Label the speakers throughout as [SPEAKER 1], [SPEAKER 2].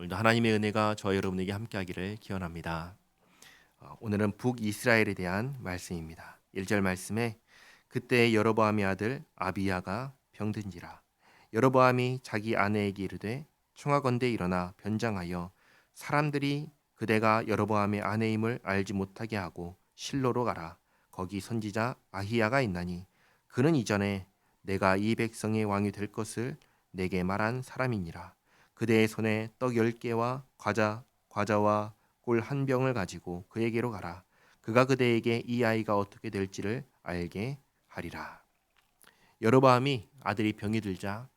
[SPEAKER 1] 오늘도 하나님의 은혜가 저와 여러분에게 함께하기를 기원합니다. 어, 오늘은 북이스라엘에 대한 말씀입니다. 1절 말씀에 그때 여로보암의 아들 아비야가 병든지라 여로보암이 자기 아내에게 이르되 청하건대 일어나 변장하여 사람들이 그대가 여로보암의 아내임을 알지 못하게 하고 실로로 가라 거기 선지자 아히야가 있나니 그는 이전에 내가 이 백성의 왕이 될 것을 내게 말한 사람이니라 그대의 손에 떡 열 개와 과자 과자와 꿀 한 병을 가지고 그에게로 가라 그가 그대에게 이 아이가 어떻게 될지를 알게 하리라 여로보암이 아들이 병이 들자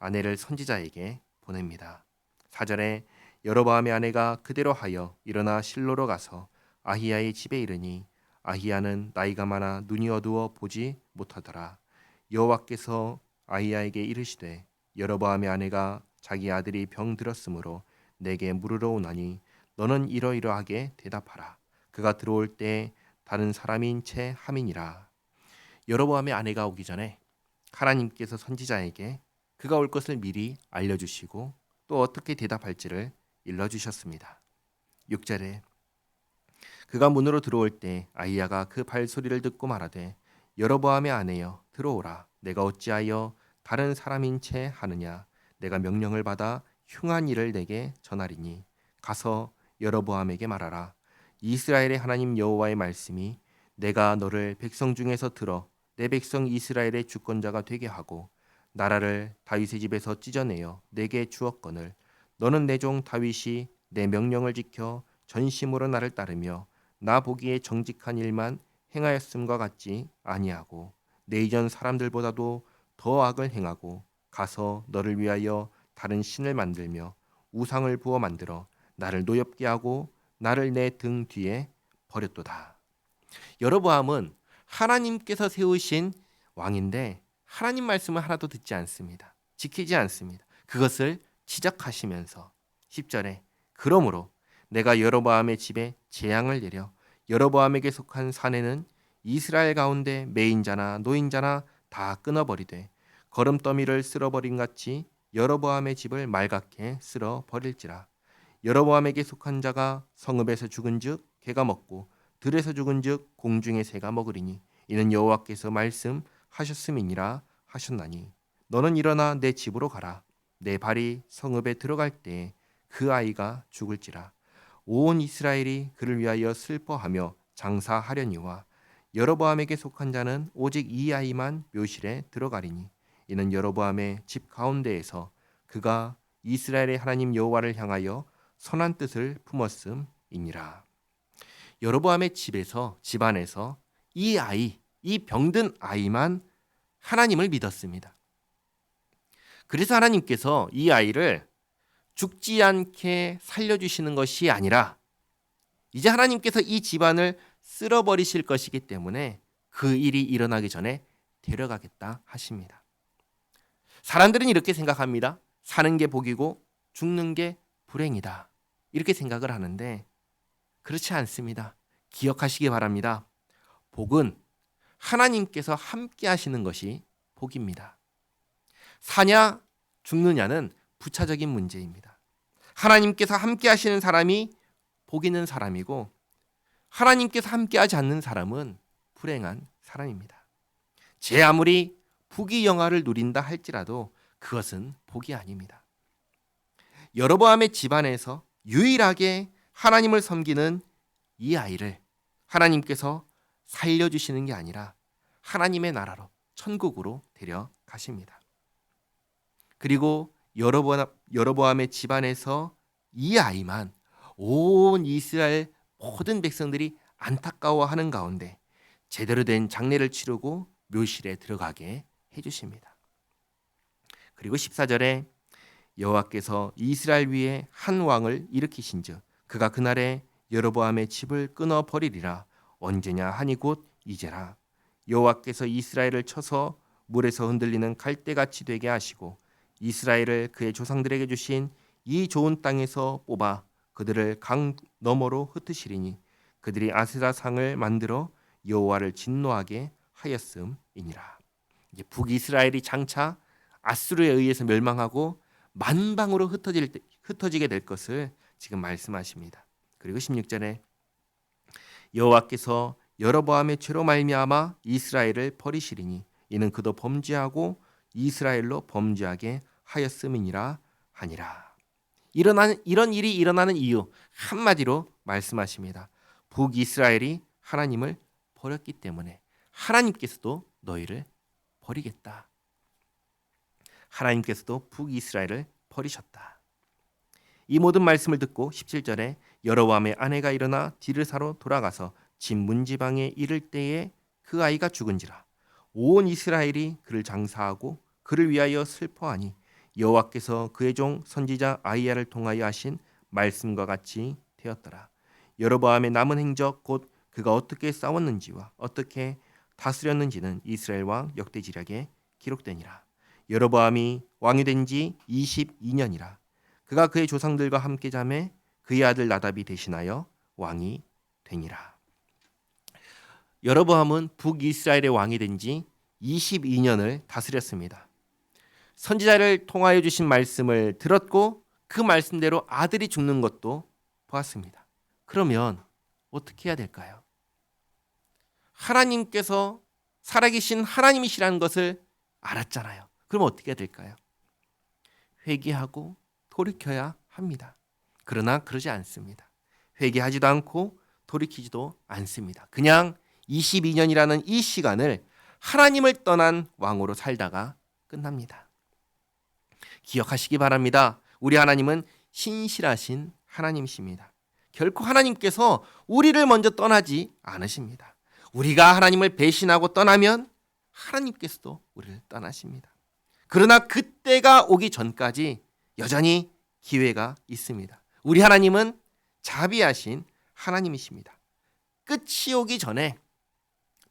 [SPEAKER 1] 아내를 선지자에게 보냅니다. 4절에 여로보암의 아내가 그대로 하여 일어나 실로로 가서 아히야의 집에 이르니 아히야는 나이가 많아 눈이 어두워 보지 못하더라. 여호와께서 아히야에게 이르시되 여로보암의 아내가 자기 아들이 병 들었으므로 내게 물으러 오나니 너는 이러이러하게 대답하라. 그가 들어올 때 다른 사람인 채 함이니라. 여로보암의 아내가 오기 전에 하나님께서 선지자에게 그가 올 것을 미리 알려주시고 또 어떻게 대답할지를 일러주셨습니다. 6절에 그가 문으로 들어올 때 아이야가 그 발소리를 듣고 말하되 여로보암의 아내여 들어오라 내가 어찌하여 다른 사람인 채 하느냐 내가 명령을 받아 흉한 일을 내게 전하리니 가서 여로보암에게 말하라. 이스라엘의 하나님 여호와의 말씀이 내가 너를 백성 중에서 들어 내 백성 이스라엘의 주권자가 되게 하고 나라를 다윗의 집에서 찢어내어 내게 주었거늘. 너는 내 종 다윗이 내 명령을 지켜 전심으로 나를 따르며 나 보기에 정직한 일만 행하였음과 같지 아니하고 내 이전 사람들보다도 더 악을 행하고 가서 너를 위하여 다른 신을 만들며 우상을 부어 만들어 나를 노엽게 하고 나를 내 등 뒤에 버렸도다. 여로보암은 하나님께서 세우신 왕인데 하나님 말씀을 하나도 듣지 않습니다. 지키지 않습니다. 그것을 지적하시면서 10절에 그러므로 내가 여로보암의 집에 재앙을 내려 여로보암에게 속한 사내는 이스라엘 가운데 매인자나 노인자나 다 끊어버리되 거름더미를 쓸어버린 같이 여로보암의 집을 말갛게 쓸어 버릴지라. 여로보암에게 속한 자가 성읍에서 죽은즉 개가 먹고 들에서 죽은즉 공중의 새가 먹으리니 이는 여호와께서 말씀하셨음이니라 하셨나니. 너는 일어나 내 집으로 가라. 내 발이 성읍에 들어갈 때그 아이가 죽을지라. 온 이스라엘이 그를 위하여 슬퍼하며 장사하려니와 여로보암에게 속한 자는 오직 이 아이만 묘실에 들어가리니 이는 여로보암의 집 가운데에서 그가 이스라엘의 하나님 여호와를 향하여 선한 뜻을 품었음이니라. 여로보암의 집에서 집안에서 이 아이, 이 병든 아이만 하나님을 믿었습니다. 그래서 하나님께서 이 아이를 죽지 않게 살려주시는 것이 아니라 이제 하나님께서 이 집안을 쓸어버리실 것이기 때문에 그 일이 일어나기 전에 데려가겠다 하십니다. 사람들은 이렇게 생각합니다. 사는 게 복이고 죽는 게 불행이다. 이렇게 생각을 하는데 그렇지 않습니다. 기억하시기 바랍니다. 복은 하나님께서 함께 하시는 것이 복입니다. 사냐 죽느냐는 부차적인 문제입니다. 하나님께서 함께 하시는 사람이 복 있는 사람이고 하나님께서 함께 하지 않는 사람은 불행한 사람입니다. 제 아무리 부귀 영화를 누린다 할지라도 그것은 복이 아닙니다. 여로보암의 집안에서 유일하게 하나님을 섬기는 이 아이를 하나님께서 살려주시는 게 아니라 하나님의 나라로 천국으로 데려가십니다. 그리고 여로보암의 집안에서 이 아이만 온 이스라엘 모든 백성들이 안타까워하는 가운데 제대로 된 장례를 치르고 묘실에 들어가게 해주십니다. 그리고 14절에 여호와께서 이스라엘 위에 한 왕을 일으키신즉 그가 그날에 여로보암의 집을 끊어 버리리라 언제냐 하니 곧 이제라 여호와께서 이스라엘을 쳐서 물에서 흔들리는 갈대같이 되게 하시고 이스라엘을 그의 조상들에게 주신 이 좋은 땅에서 뽑아 그들을 강 너머로 흩으시리니 그들이 아세라 상을 만들어 여호와를 진노하게 하였음이니라. 이제 북이스라엘이 장차 아수르에 의해서 멸망하고 만방으로 흩어질 때, 흩어지게 될 것을 지금 말씀하십니다. 그리고 16절에 여호와께서 여로보암의 죄로 말미암아 이스라엘을 버리시리니 이는 그도 범죄하고 이스라엘로 범죄하게 하였음이니라 하니라. 일어나는 이런 일이 일어나는 이유 한마디로 말씀하십니다. 북이스라엘이 하나님을 버렸기 때문에 하나님께서도 너희를 버리겠다. 하나님께서도 북이스라엘을 버리셨다. 이 모든 말씀을 듣고 17절에 여로보암의 아내가 일어나 사러 돌아가서 집 문지방에 이를 때에 그 아이가 죽은지라 온 이스라엘이 그를 장사하고 그를 위하여 슬퍼하니 여호와께서 그의 종 선지자 아이야를 통하여 하신 말씀과 같이 되었더라. 여로보암의 남은 행적 곧 그가 어떻게 싸웠는지와 어떻게 다스렸는지는 이스라엘 왕 역대지략에 기록되니라. 여로보암이 왕이 된 지 22년이라. 그가 그의 조상들과 함께 잠에 그의 아들 나답이 대신하여 왕이 되니라. 여로보암은 북이스라엘의 왕이 된 지 22년을 다스렸습니다. 선지자를 통하여 주신 말씀을 들었고 그 말씀대로 아들이 죽는 것도 보았습니다. 그러면 어떻게 해야 될까요? 하나님께서 살아계신 하나님이시라는 것을 알았잖아요. 그럼 어떻게 해야 될까요? 회개하고 돌이켜야 합니다. 그러나 그러지 않습니다. 회개하지도 않고 돌이키지도 않습니다. 그냥 22년이라는 이 시간을 하나님을 떠난 왕으로 살다가 끝납니다. 기억하시기 바랍니다. 우리 하나님은 신실하신 하나님이십니다. 결코 하나님께서 우리를 먼저 떠나지 않으십니다. 우리가 하나님을 배신하고 떠나면 하나님께서도 우리를 떠나십니다. 그러나 그때가 오기 전까지 여전히 기회가 있습니다. 우리 하나님은 자비하신 하나님이십니다. 끝이 오기 전에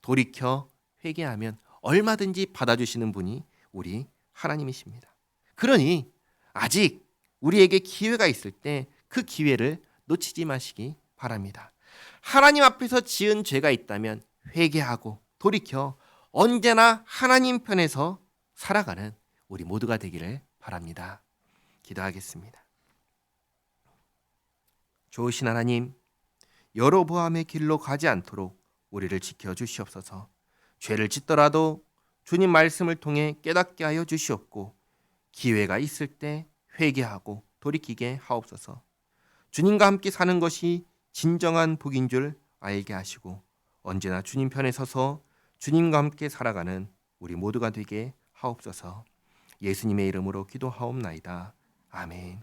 [SPEAKER 1] 돌이켜 회개하면 얼마든지 받아주시는 분이 우리 하나님이십니다. 그러니 아직 우리에게 기회가 있을 때 그 기회를 놓치지 마시기 바랍니다. 하나님 앞에서 지은 죄가 있다면 회개하고 돌이켜 언제나 하나님 편에서 살아가는 우리 모두가 되기를 바랍니다. 기도하겠습니다. 좋으신 하나님, 여로보암의 길로 가지 않도록 우리를 지켜 주시옵소서. 죄를 짓더라도 주님 말씀을 통해 깨닫게 하여 주시옵고 기회가 있을 때 회개하고 돌이키게 하옵소서. 주님과 함께 사는 것이 진정한 복인 줄 알게 하시고 언제나 주님 편에 서서 주님과 함께 살아가는 우리 모두가 되게 하옵소서. 예수님의 이름으로 기도하옵나이다. 아멘.